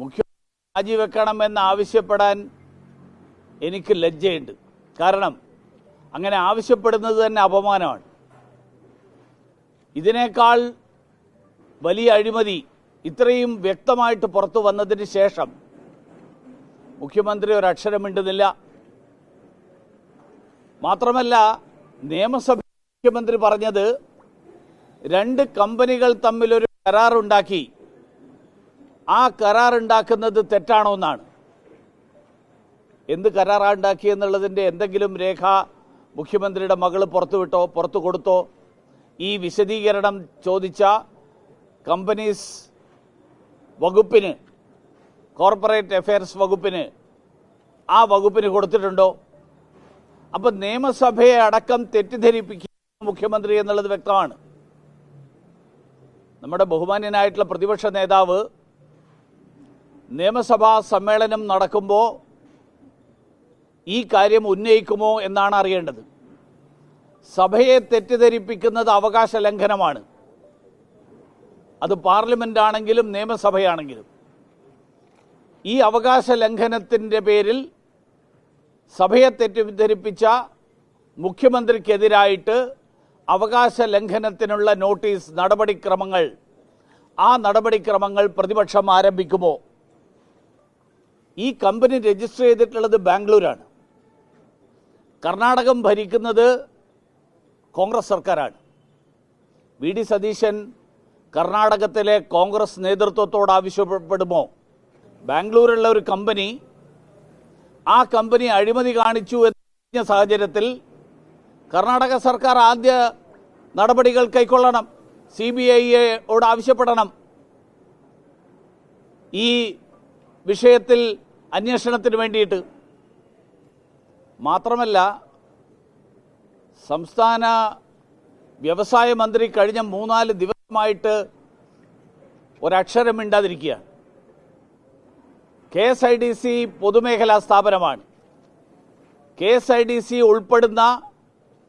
മുഖ്യമന്ത്രി രാജിവെക്കണമെന്ന് ആവശ്യപ്പെടാൻ എനിക്ക് ലജ്ജയുണ്ട്. കാരണം അങ്ങനെ ആവശ്യപ്പെടുന്നത് തന്നെ അപമാനമാണ്. ഇതിനേക്കാൾ വലിയ അഴിമതി ഇത്രയും വ്യക്തമായിട്ട് പുറത്തു വന്നതിന് ശേഷം മുഖ്യമന്ത്രി ഒരക്ഷരമിണ്ടുന്നില്ല മാത്രമല്ല നിയമസഭ മുഖ്യമന്ത്രി പറഞ്ഞത് രണ്ട് കമ്പനികൾ തമ്മിലൊരു കരാറുണ്ടാക്കി ആ കരാർ ഉണ്ടാക്കുന്നത് തെറ്റാണോ എന്നാണ്. എന്ത് കരാറാണ് ഉണ്ടാക്കിയെന്നുള്ളതിന്റെ എന്തെങ്കിലും രേഖ മുഖ്യമന്ത്രിയുടെ മകൾ പുറത്തുവിട്ടോ പുറത്തു കൊടുത്തോ ഈ വിശദീകരണം ചോദിച്ച കമ്പനീസ് വകുപ്പിന് കോർപ്പറേറ്റ് അഫയർസ് വകുപ്പിന് ആ വകുപ്പിന് കൊടുത്തിട്ടുണ്ടോ? അപ്പം നിയമസഭയെ അടക്കം തെറ്റിദ്ധരിപ്പിക്കുന്ന മുഖ്യമന്ത്രി എന്നുള്ളത് വ്യക്തമാണ്. നമ്മുടെ ബഹുമാന്യനായിട്ടുള്ള പ്രതിപക്ഷ നേതാവ് നിയമസഭാ സമ്മേളനം നടക്കുമ്പോൾ ഈ കാര്യം ഉന്നയിക്കുമോ എന്നാണ് അറിയേണ്ടത്. സഭയെ തെറ്റിദ്ധരിപ്പിക്കുന്നത് അവകാശ ലംഘനമാണ്. അത് പാർലമെന്റ് ആണെങ്കിലും നിയമസഭയാണെങ്കിലും. ഈ അവകാശ ലംഘനത്തിന്റെ പേരിൽ സഭയെ തെറ്റിദ്ധരിപ്പിച്ച മുഖ്യമന്ത്രിക്കെതിരായിട്ട് അവകാശ ലംഘനത്തിനുള്ള നോട്ടീസ് നടപടിക്രമങ്ങൾ ആ നടപടിക്രമങ്ങൾ പ്രതിപക്ഷം ആരംഭിക്കുമോ? ഈ കമ്പനി രജിസ്റ്റർ ചെയ്തിട്ടുള്ളത് ബാംഗ്ലൂരാണ്. കർണാടകം ഭരിക്കുന്നത് കോൺഗ്രസ് സർക്കാരാണ്. വി ഡി സതീശൻ കർണാടകത്തിലെ കോൺഗ്രസ് നേതൃത്വത്തോട് ആവശ്യപ്പെടുമോ? ബാംഗ്ലൂരുള്ള ഒരു കമ്പനി ആ കമ്പനി അഴിമതി കാണിച്ചു എന്ന സാഹചര്യത്തിൽ കർണാടക സർക്കാർ ആദ്യ നടപടികൾ കൈക്കൊള്ളണം. C B ഐയോട് ആവശ്യപ്പെടണം. ഈ വിഷയത്തിൽ അന്വേഷണത്തിന് വേണ്ടിയിട്ട്. മാത്രമല്ല സംസ്ഥാന വ്യവസായ മന്ത്രി കഴിഞ്ഞ മൂന്നാൽ ദിവസമായിട്ട് ഒരക്ഷരം മിണ്ടാതിരിക്കുകയാണ് K S I D C പൊതുമേഖലാ സ്ഥാപനമാണ്. K S I D C ഉൾപ്പെടുന്ന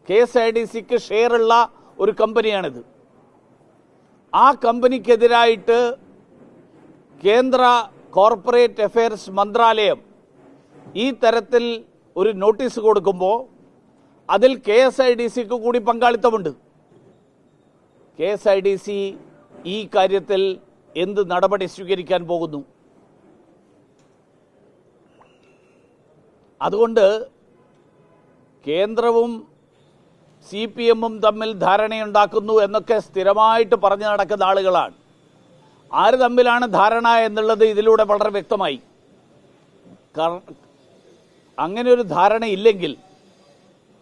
കെ എസ് ഐ ഡി സിക്ക് ഷെയറുള്ള ഒരു കമ്പനിയാണിത്. ആ കമ്പനിക്കെതിരായിട്ട് കേന്ദ്ര കോർപ്പറേറ്റ് അഫയേഴ്സ് മന്ത്രാലയം ഈ തരത്തിൽ ഒരു നോട്ടീസ് കൊടുക്കുമ്പോൾ അതിൽ കെ എസ് ഐ ഡി സിക്ക് കൂടി പങ്കാളിത്തമുണ്ട്. K S I D C ഈ കാര്യത്തിൽ എന്ത് നടപടി സ്വീകരിക്കാൻ പോകുന്നു? അതുകൊണ്ട് കേന്ദ്രവും സി പി എമ്മും തമ്മിൽ ധാരണയുണ്ടാക്കുന്നു എന്നൊക്കെ സ്ഥിരമായിട്ട് പറഞ്ഞു നടക്കുന്ന ആളുകളാണ്. ആര് തമ്മിലാണ് ധാരണ എന്നുള്ളത് ഇതിലൂടെ വളരെ വ്യക്തമായി. അങ്ങനെ ഒരു ധാരണ ഇല്ലെങ്കിൽ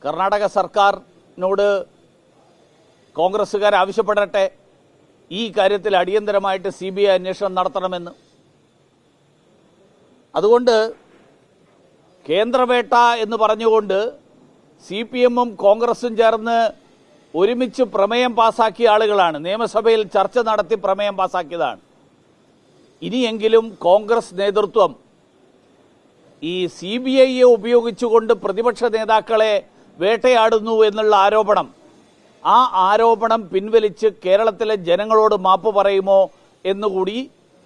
കർണാടക സർക്കാരിനോട് കോൺഗ്രസ്സുകാർ ആവശ്യപ്പെടട്ടെ. ഈ കാര്യത്തിൽ അടിയന്തരമായിട്ട് സി ബി ഐ അന്വേഷണം നടത്തണമെന്ന്. അതുകൊണ്ട് കേന്ദ്രവേട്ട എന്ന് പറഞ്ഞുകൊണ്ട് സി പി എമ്മും കോൺഗ്രസും ചേർന്ന് ഒരുമിച്ച് പ്രമേയം പാസാക്കിയ ആളുകളാണ്. നിയമസഭയിൽ ചർച്ച നടത്തി പ്രമേയം പാസാക്കിയതാണ്. ഇനിയെങ്കിലും കോൺഗ്രസ് നേതൃത്വം ഈ സി ബി ഐയെ ഉപയോഗിച്ചുകൊണ്ട് പ്രതിപക്ഷ നേതാക്കളെ വേട്ടയാടുന്നു എന്നുള്ള ആരോപണം ആ ആരോപണം പിൻവലിച്ച് കേരളത്തിലെ ജനങ്ങളോട് മാപ്പ് പറയുമോ എന്നുകൂടി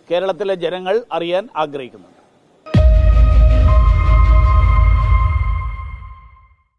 കേരളത്തിലെ ജനങ്ങൾ അറിയാൻ ആഗ്രഹിക്കുന്നുണ്ട്.